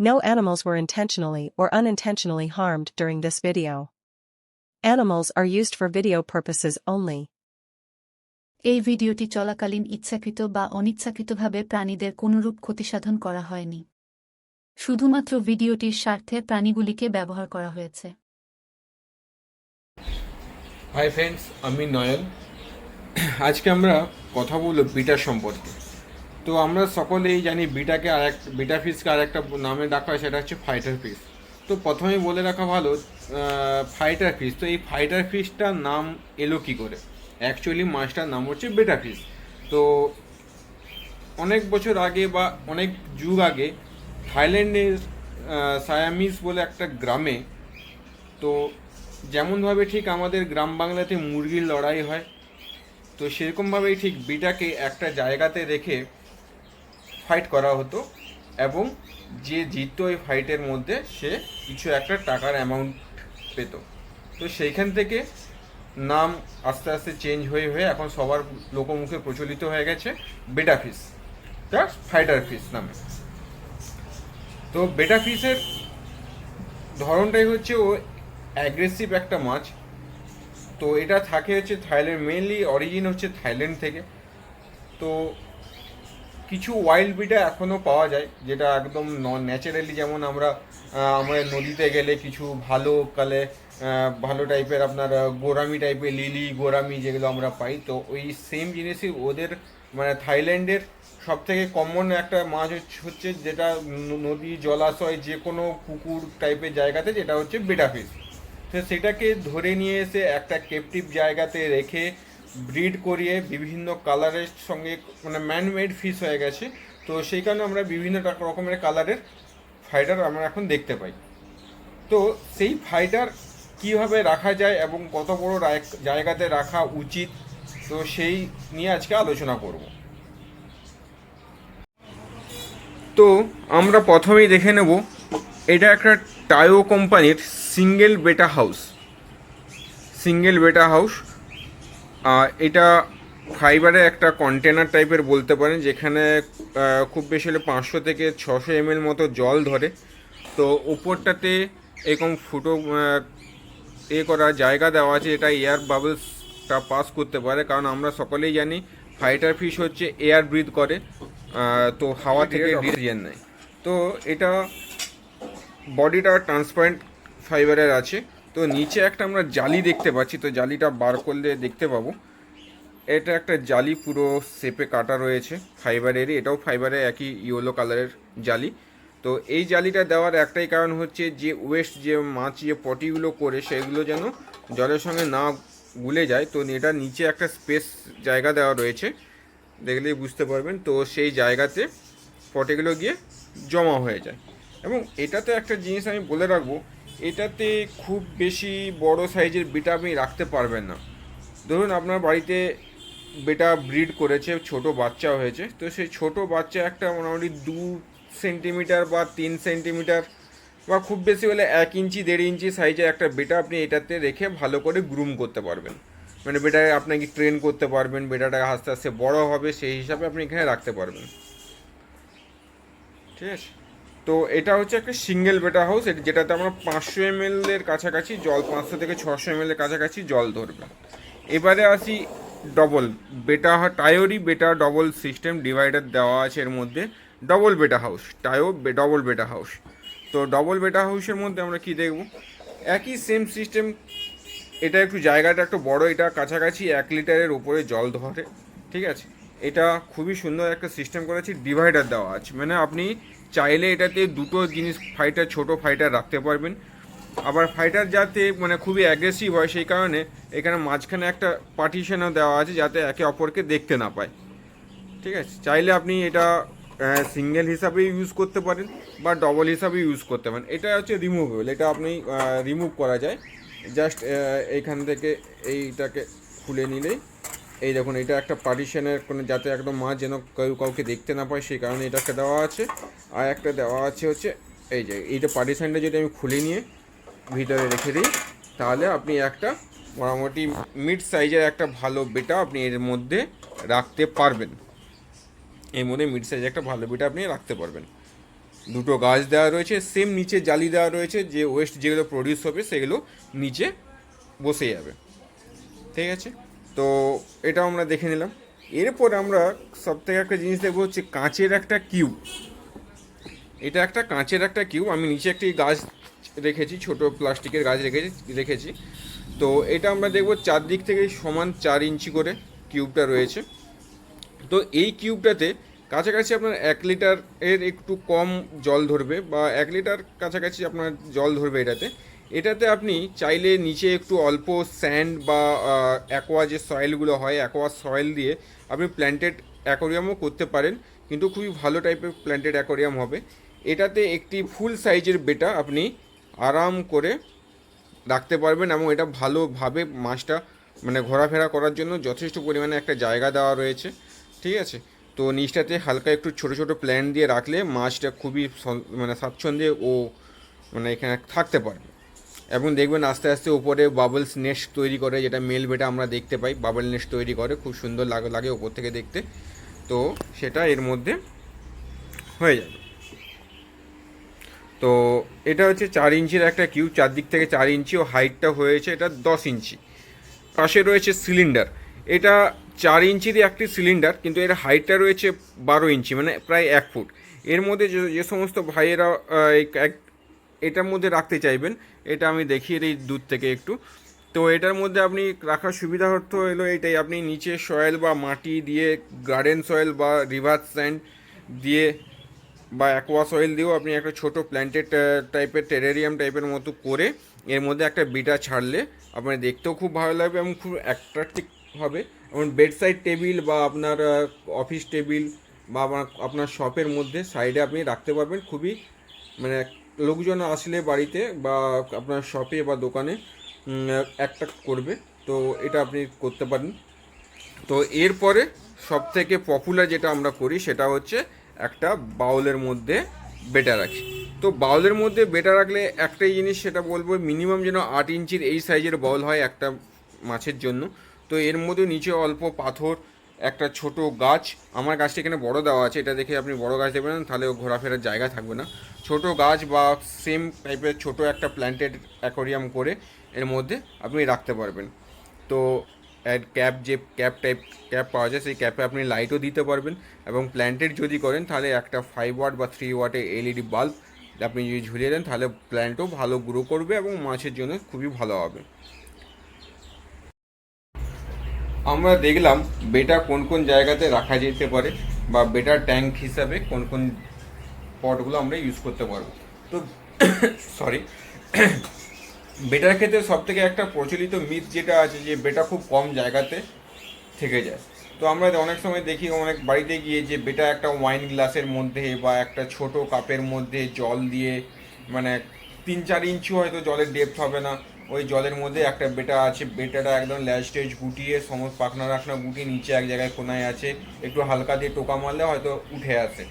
No animals were intentionally or unintentionally harmed during this video. Animals are used for video purposes only. এই ভিডিওটি চলাকালীন ইচ্ছাকৃত বা অনিচ্ছাকৃতভাবে প্রাণীদের কোনরূপ ক্ষতিসাধন করা হয়নি শুধুমাত্র ভিডিওটির স্বার্থে প্রাণীগুলিকে ব্যবহার করা হয়েছে হাই ফ্রেন্ডস আমি নয়ন আজকে আমরা কথা বলব বিটার সম্পর্কে তো আমরা সকলেই জানি বিটাকে আর এক বিটা ফিসকে আর একটা নামে ডাকা হয়, সেটা হচ্ছে ফাইটার ফিস তো প্রথমেই বলে রাখা ভালো ফাইটার ফিস তো এই ফাইটার ফিসটার নাম এলো কী করে? অ্যাকচুয়ালি মাছটার নাম হচ্ছে বেটা ফিস তো অনেক বছর আগে বা অনেক যুগ আগে থাইল্যান্ডের সায়ামিস বলে একটা গ্রামে, তো যেমনভাবে ঠিক আমাদের গ্রাম বাংলাতে মুরগির লড়াই হয়, তো সেরকমভাবেই ঠিক বিটাকে একটা জায়গাতে রেখে ফাইট করা হতো এবং যে জিতত ওই ফাইটের মধ্যে সে কিছু একটা টাকার অ্যামাউন্ট পেত। তো সেইখান থেকে নাম আস্তে আস্তে চেঞ্জ হয়ে হয়ে এখন সবার লোকমুখে প্রচলিত হয়ে গেছে বেটা ফিস তা ফাইটার ফিস নামে। তো বেটা ফিসের ধরনটাই হচ্ছে ও অ্যাগ্রেসিভ একটা মাছ। তো এটা থাকে হচ্ছে থাইল্যান্ড মেনলি অরিজিন হচ্ছে থাইল্যান্ড থেকে। তো কিছু ওয়াইল্ড বিটা এখনও পাওয়া যায়, যেটা একদম ন্যাচারালি যেমন আমরা আমরা নদীতে গেলে কিছু ভালো কালে ভালো টাইপের আপনার গোরামি টাইপের লিলি গোরামি যেগুলো আমরা পাই, তো ওই সেম জিনিসই ওদের মানে থাইল্যান্ডের সব থেকে কমন একটা মাছ হচ্ছে- যেটা নদী জলাশয় যে কোনো পুকুর টাইপের জায়গাতে, যেটা হচ্ছে বেটা তো সেটাকে ধরে নিয়ে এসে একটা কেপটিভ জায়গাতে রেখে ব্রিড করিয়ে বিভিন্ন কালারের সঙ্গে মানে ম্যানমেড ফিস হয়ে গেছে। তো সেই কারণে আমরা বিভিন্ন রকমের কালারের ফাইটার আমরা এখন দেখতে পাই। তো সেই ফাইটার কীভাবে রাখা যায় এবং কত বড় জায়গাতে রাখা উচিত? তো সেই নিয়ে আজকে আলোচনা করব। তো আমরা প্রথমেই দেখে নেব, এটা একটা টায়ো কোম্পানির সিঙ্গেল বেটা হাউস সিঙ্গেল বেটা হাউস এটা ফাইবারের একটা কন্টেনার টাইপের বলতে পারেন যেখানে খুব বেশি হলে পাঁচশো থেকে ছশো এমএল মতো জল ধরে। তো ওপরটাতে এরকম ফুটো এ করার জায়গা দেওয়া আছে এটা এয়ার বাবলসটা পাস করতে পারে। কারণ আমরা সকলেই জানি ফাইটার ফিশ হচ্ছে এয়ার ব্রিথ করে তো হাওয়া থেকে অক্সিজেন নেয়। তো এটা বডিটা ট্রান্সপারেন্ট ফাইবারের আছে। তো নিচে একটা আমরা জালি দেখতে পাচ্ছি, তো জালিটা বার করলে দেখতে পাবো। এটা একটা জালি, পুরো শেপে কাটা রয়েছে ফাইবারেরই এটাও ফাইবারের একই ইয়েলো কালারের জালি। তো এই জালিটা দেওয়ার একটাই কারণ হচ্ছে যে ওয়েস্ট যে মাছ, যে পটিগুলো করে, সেগুলো যেন জলের সঙ্গে না গুলে যায়। তো এটা নিচে একটা স্পেস জায়গা দেওয়া রয়েছে, দেখলেই বুঝতে পারবেন। তো সেই জায়গাতে পটেগুলো গিয়ে জমা হয়ে যায়। এবং এটাতে একটা জিনিস আমি বলে রাখব এটাতে খুব বেশি বড় সাইজের বিটা আপনি রাখতে পারবেন না। ধরুন আপনার বাড়িতে বেটা ব্রিড করেছে, ছোট বাচ্চা হয়েছে, তো সেই ছোট বাচ্চা একটা মোটামুটি দু সেন্টিমিটার বা তিন সেন্টিমিটার বা খুব বেশি হলে এক ইঞ্চি, দেড় ইঞ্চি সাইজের একটা বেটা আপনি এটাতে রেখে ভালো করে গ্রুম করতে পারবেন। মানে বেটা আপনাকে ট্রেন করতে পারবেন, বেটাটা আস্তে আস্তে বড় হবে, সেই হিসাবে আপনি এখানে রাখতে পারবেন। ঠিক আছে? তো এটা হচ্ছে একটা সিঙ্গেল বেটা হাউস যেটাতে আমরা পাঁচশো এম এর কাছাকাছি জল, পাঁচশো থেকে ছশো এম এর কাছাকাছি জল ধরবে। এবারে আসি ডবল বেটা টায়োরই বেটা ডবল সিস্টেম ডিভাইডার দেওয়া আছে এর মধ্যে ডবল বেটা হাউস টায়ো ডবল বেটা হাউস তো ডবল বেটা হাউসের মধ্যে আমরা কি দেখব? একই সেম সিস্টেম এটা একটু জায়গাটা একটু বড়, এটা কাছাকাছি এক লিটারের উপরে জল ধরে, ঠিক আছে? এটা খুবই সুন্দর একটা সিস্টেম করেছি ডিভাইডার দেওয়া আছে। মানে আপনি চাইলে এটাতে দুটো জিনিস ফাইটার ছোট ফাইটার রাখতে পারবেন। আবার ফাইটার যাতে মানে খুবই অ্যাগ্রেসিভ হয়, সেই কারণে এখানে মাঝখানে একটা পার্টিশনও দেওয়া আছে, যাতে একে অপরকে দেখতে না পায়। ঠিক আছে? চাইলে আপনি এটা সিঙ্গেল হিসাবে ইউজ করতে পারেন বা ডবল হিসাবে ইউজ করতে পারেন। এটা হচ্ছে রিমুভেবল এটা আপনি রিমুভ করা যায়। জাস্ট এইখান থেকে এইটাকে খুলে নিলেই এই দেখুন, এটা একটা পার্টিশনের কোনো যাতে একদম মা যেন কেউ কাউকে দেখতে না পায়, সেই কারণে এটাকে দেওয়া আছে। আর একটা দেওয়া আছে হচ্ছে, এই যে, এইটা পার্টিশনটা যদি আমি খুলে নিয়ে ভিতরে রেখে দিই, তাহলে আপনি একটা মোটামুটি মিড সাইজের একটা ভালো বেটা আপনি এর মধ্যে রাখতে পারবেন। এর মধ্যে মিড সাইজের একটা ভালো বেটা আপনি রাখতে পারবেন। দুটো গাছ দেওয়া রয়েছে সেম নিচে জালি দেওয়া রয়েছে, যে ওয়েস্ট যেগুলো প্রডিউস হবে, সেগুলো নিচে বসে যাবে। ঠিক আছে? তো এটা আমরা দেখে নিলাম। এরপর আমরা সব থেকে একটা জিনিস দেখব হচ্ছে কাঁচের একটা কিউব। এটা একটা কাঁচের একটা কিউব। আমি নিচে একটি গাছ রেখেছি, ছোট প্লাস্টিকের গাছ রেখেছি রেখেছি। তো এটা আমরা দেখব চারদিক থেকে সমান চার ইঞ্চি করে কিউবটা রয়েছে। তো এই কিউবটাতে কাছাকাছি আপনার এক লিটার এর একটু কম জল ধরবে বা এক লিটার কাছাকাছি আপনার জল ধরবে এটাতে। এটাতে আপনি চাইলে নিচে একটু অল্প স্যান্ড বা অ্যাকোয়া যে সয়েলগুলো হয়, অ্যাকোয়া সয়েল দিয়ে আপনি প্ল্যান্টেড অ্যাকোরিয়ামও করতে পারেন, কিন্তু খুবই ভালো টাইপের প্ল্যান্টেড অ্যাকোরিয়াম হবে। এটাতে একটি ফুল সাইজের বেটা আপনি আরাম করে রাখতে পারবেন এবং এটা ভালোভাবে মাছটা মানে ঘোরাফেরা করার জন্য যথেষ্ট পরিমাণে একটা জায়গা দেওয়া রয়েছে, ঠিক আছে? তো নিচটাতে হালকা একটু ছোট ছোট প্ল্যান দিয়ে রাখলে মাছটা খুবই মানে স্বাচ্ছন্দ্যে ও মানে এখানে থাকতে পারবে। এবং দেখবেন আস্তে আস্তে উপরে বাবলস নেস্ট তৈরি করে, যেটা মেল বেটা আমরা দেখতে পাই বাবল নেস্ট তৈরি করে, খুব সুন্দর লাগে লাগে ওপর থেকে দেখতে। তো সেটা এর মধ্যে হয়ে যাবে। তো এটা হচ্ছে চার ইঞ্চির একটা কিউ চারদিক থেকে চার ইঞ্চি, ও হাইটটা হয়েছে এটা দশ ইঞ্চি। পাশে রয়েছে সিলিন্ডার এটা চার ইঞ্চিরই একটি সিলিন্ডার কিন্তু এর হাইটটা রয়েছে বারো ইঞ্চি মানে প্রায় এক ফুট। এর মধ্যে যে সমস্ত ভাইয়েরা এটার মধ্যে রাখতে চাইবেন এটা আমি দেখিয়ে দিই দূর থেকে একটু। তো এটার মধ্যে আপনি রাখার সুবিধা অর্থ হলো এটাই, আপনি নিচে সয়েল বা মাটি দিয়ে গার্ডেন সয়েল বা রিভার স্যান্ড দিয়ে বা অ্যাকোয়া সয়েল দিয়েও আপনি একটা ছোট প্ল্যান্টেড টাইপের টেরেরিয়াম টাইপের মতো করে এর মধ্যে একটা বিটা ছাড়লে আপনার দেখতেও খুব ভালো লাগবে এবং খুব অ্যাট্রাকটিভ হবে। এবং বেড সাইড টেবিল বা আপনার অফিস টেবিল বা আপনার শপের মধ্যে সাইডে আপনি রাখতে পারবেন। খুবই মানে লোকজন আসলে বাড়িতে বা আপনার শপে বা দোকানে একটা করবে। তো এটা আপনি করতে পারেন। তো এরপরে সব থেকে পপুলার যেটা আমরা করি সেটা হচ্ছে একটা বাউলের মধ্যে বেটা রাখি। তো বাউলের মধ্যে বেটা রাখলে একটাই জিনিস সেটা বলব মিনিমাম যেন আট ইঞ্চির এই সাইজের বাউল হয় একটা মাছের জন্য। তো এর মধ্যে নিচে অল্প পাথর একটা ছোট গাছ, আমার গাছটা এখানে বড় দেওয়া আছে, এটা দেখে আপনি বড় গাছ দেবেন তাহলে ঘোরাফেরার জায়গা থাকবে না। ছোট গাছ বা সেম টাইপের ছোট একটা প্ল্যান্টেড অ্যাকোরিয়াম করে এর মধ্যে আপনি রাখতে পারবেন। তো ক্যাপ যে ক্যাপ টাইপ ক্যাপ পাওয়া যায়, সেই ক্যাপে আপনি লাইটও দিতে পারবেন এবং প্ল্যান্টেড যদি করেন, তাহলে একটা ফাইভ ওয়াট বা থ্রি ওয়াটের এলইডি বাল্ব আপনি যদি ঝুলিয়ে দেন, তাহলে প্ল্যান্টও ভালো গ্রো করবে এবং মাছের জন্য খুবই ভালো হবে। আমরা দেখলাম বেটা কোন কোন জায়গাতে রাখা যেতে পারে বা বেটার ট্যাঙ্ক হিসাবে কোন কোন পটগুলো আমরা ইউজ করতে পারব। তো সরি বেটার ক্ষেত্রে সব থেকে একটা প্রচলিত মিথ যেটা আছে যে বেটা খুব কম জায়গাতে থেকে যায়। তো আমরা অনেক সময় দেখি, অনেক বাড়িতে গিয়ে যে বেটা একটা ওয়াইন গ্লাসের মধ্যে বা একটা ছোট কাপের মধ্যে জল দিয়ে মানে তিন চার ইঞ্চি হয়তো জলের ডেপথ হবে না। ওই জলের মধ্যে একটা বেটা আছে, বেটাটা একদম ল্যাজ টেজ গুটিয়ে, সমস্ত পাখনা রাখনা গুটিয়ে নিচে এক জায়গায় কোনায় আছে, একটু হালকা দিয়ে টোকা মারলে হয়তো উঠে আসে।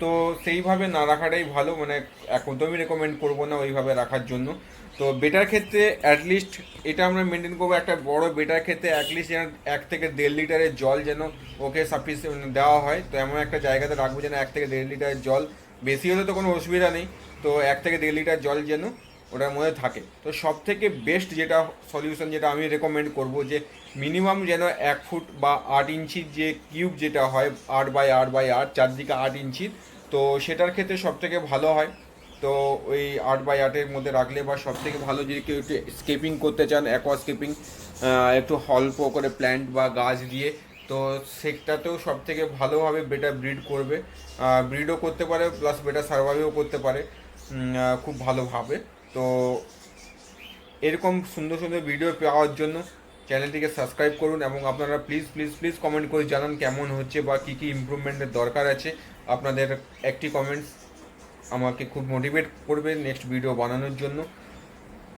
তো সেইভাবে না রাখাটাই ভালো মানে একদমই রেকমেন্ড করব না ওইভাবে রাখার জন্য। তো বেটার ক্ষেত্রে অ্যাটলিস্ট এটা আমরা মেনটেন করব, একটা বড় বেটার ক্ষেত্রে অ্যাটলিস্ট যেন এক থেকে দেড় লিটারের জল যেন ওকে সাফিসিয়েন্ট দেওয়া হয়। তো এমন একটা জায়গাতে রাখব যেন এক থেকে দেড় লিটারের জল, বেশি হলে তো কোনো অসুবিধা নেই। তো এক থেকে দেড় লিটার জল যেন ওটার মধ্যে থাকে। তো সব থেকে বেস্ট যেটা সলিউশন যেটা আমি রেকমেন্ড করব যে মিনিমাম যেন এক ফুট বা আট ইঞ্চির যে কিউব যেটা হয় আট বাই আট বাই আট চারদিকে আট ইঞ্চির, তো সেটার ক্ষেত্রে সব থেকে ভালো হয়। তো ওই আট বাই আটের মধ্যে রাখলে বা সব থেকে ভালো যদি কেউ একটু স্কেপিং করতে চান অ্যাকোয়া স্কেপিং একটু অল্প করে প্ল্যান্ট বা গাছ দিয়ে, তো সেটাতেও সব থেকে ভালোভাবে বেটা ব্রিড করবে। ব্রিডও করতে পারে প্লাস বেটা সার্ভাইভও করতে পারে। খুব ভালোভাবে। তো এরকম সুন্দর সুন্দর ভিডিও পাওয়ার জন্য চ্যানেলটিকে সাবস্ক্রাইব করুন এবং আপনারা প্লিজ প্লিজ প্লিজ কমেন্ট করে জানান কেমন হচ্ছে বা কী কী ইমপ্রুভমেন্টের দরকার আছে। আপনাদের একটি কমেন্টস আমাকে খুব মোটিভেট করবে নেক্সট ভিডিও বানানোর জন্য।